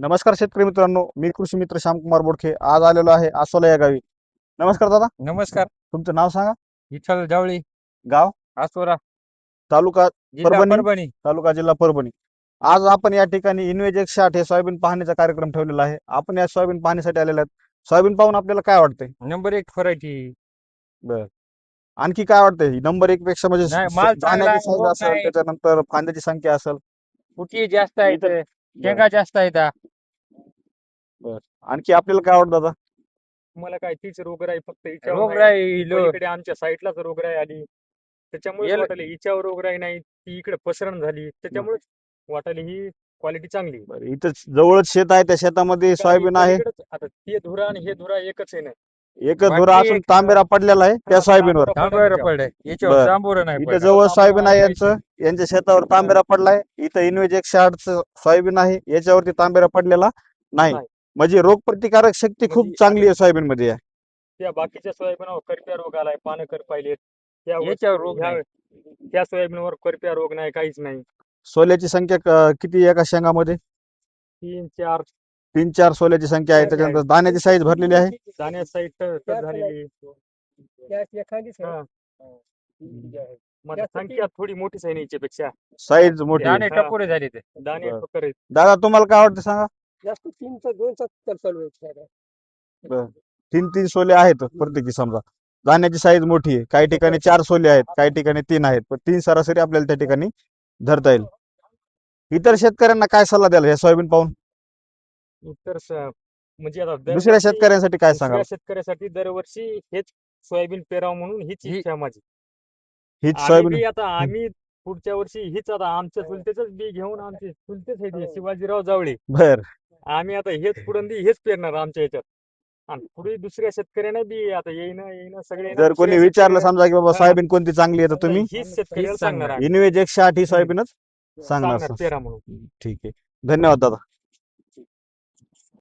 नमस्कार शेतकरी मित्रांनो मी कृषी मित्र श्यामकुमार बोडखे. आज आलेलो आहे आसोला या गावी. नमस्कार दादा. नमस्कार. तुमचं नाव सांगा? विठ्ठल जावळी. गाव? आसोरा. तालुका जिल्हा परभणी? परभणी. तालुका जिल्हा परभणी. आज आपण या ठिकाणी इन्वेज एक साठ हे सोयाबीन पाहणीचा कार्यक्रम ठेवलेला आहे. आपण या सोयाबीन पाहणीसाठी आलेले आहेत. सोयाबीन पाहून आपल्याला काय वाटतंय? नंबर एक व्हरायटी आणखी काय वाटतंय? नंबर एक पेक्षा म्हणजे नाही, माल चांगला दाण्याची आहे, साईज रोग असेल नाही. त्याच्यानंतर फांद्याची संख्या असेल. कुठी जास्त आहेत इथं- शेंगा जास्त आहेत. आणखी आपल्याला काय वाटतं दादा? मला काय तीच रोगराई फक्त हिच्यावर रोग नाही. राहील पलीकडे आमच्या साईडलाच रोगराई आली. त्याच्यामुळे याला- वाटायला हिच्यावर रोगराई नाही ती इकडे पसरण झाली. त्याच्यामुळे वाटायला ही क्वालिटी चांगली. बरं, इथं जवळच शेत आहे त्या शेतामध्ये सोयाबीन आहे. पलीकडेच- आता ते धुरा आणि हे धुरा एकच आहे ना. एकच बाकी धुरा असून एक- तांबेरा पडलेला आहे त्या हा, सोयाबीनवर. याच्यावर बरं. नाही इथं पडलं. जवळ सोयाबीन आहे आहे. यांचं. यांच्या शेतावर तांबेरा पडलाय. इथं इन्वेज एकशे आठचं सोयाबीन आहे याच्यावरती तांबेरा पडलेला नाही. नाही. म्हणजे रोग प्रतिकारक शक्ती खूप म्हणजे चांगली आहे सोयाबीन मध्ये त्या बाकीच्या सोयाबीनवर करप्या रोग आलाय पानं कर पाहिलेत त्या रोग ह्या-. त्या सोयाबीनवर करप्या रोग नाही काहीच नाही सोल्याची संख्या क- किती एका शेंगामध्ये तीन चार तीन चार सोल्याची संख्या आहे त्याच्यानंतर आहे. दाण्याची साईज भरलेली आहे दाण्या साईड झालेली हा. मला संख्या थोडी मोठीच आहे ना याच्यापेक्षा साईज मोठी आहे. दाणे हा. टपोरे झाले ते दाणे बरं. फक्त आहेत. दादा तुम्हाला काय वाटतं सांगा जास्त तीनचा दोनचा तर चालू आहे तीन तीन सोले आहेत प्रत्येकी समजा. दाण्याची साईज मोठी आहे. काही ठिकाणी चार सोले आहेत काही ठिकाणी तीन आहेत. पण तीन सरासरी आपल्याला त्या ठिकाणी धरता येईल. इतर शेतकऱ्यांना काय सल्ला द्याल हे सोयाबीन पाहून? इतर स- म्हणजे आता दुसऱ्या शेतकऱ्यांसाठी काय सांगाल? दुसऱ्या शेतकऱ्यासाठी दरवर्षी हेच सोयाबीन पेरावं म्हणून हीच ही- इच्छा आहे माझी. हीच आम्ही सोयाबीन बी आता आम्ही पुढच्या वर्षी हीच आता आमच्या चुलतेच बी घेऊन आमचे चुलतेच आहे ते शिवाजीराव जावळे. बर. आम्ही आता हेच पुढंदी हेच पेरणार आमच्या ह्याच्यात. आणि पुढे दुसऱ्या शेतकऱ्यांना बी आता येईन येईन सगळे जर कोणी विचारलं समजा की बाबा. सोयाबीन कोणती चांगली आहे तर तुम्ही? हीच शेतकऱ्याला सांगणार. इनवेज एकशे आठ ही सोयाबीनच सांगणार सांगणार. पेरा म्हणून. ठीक आहे. धन्यवाद दादा.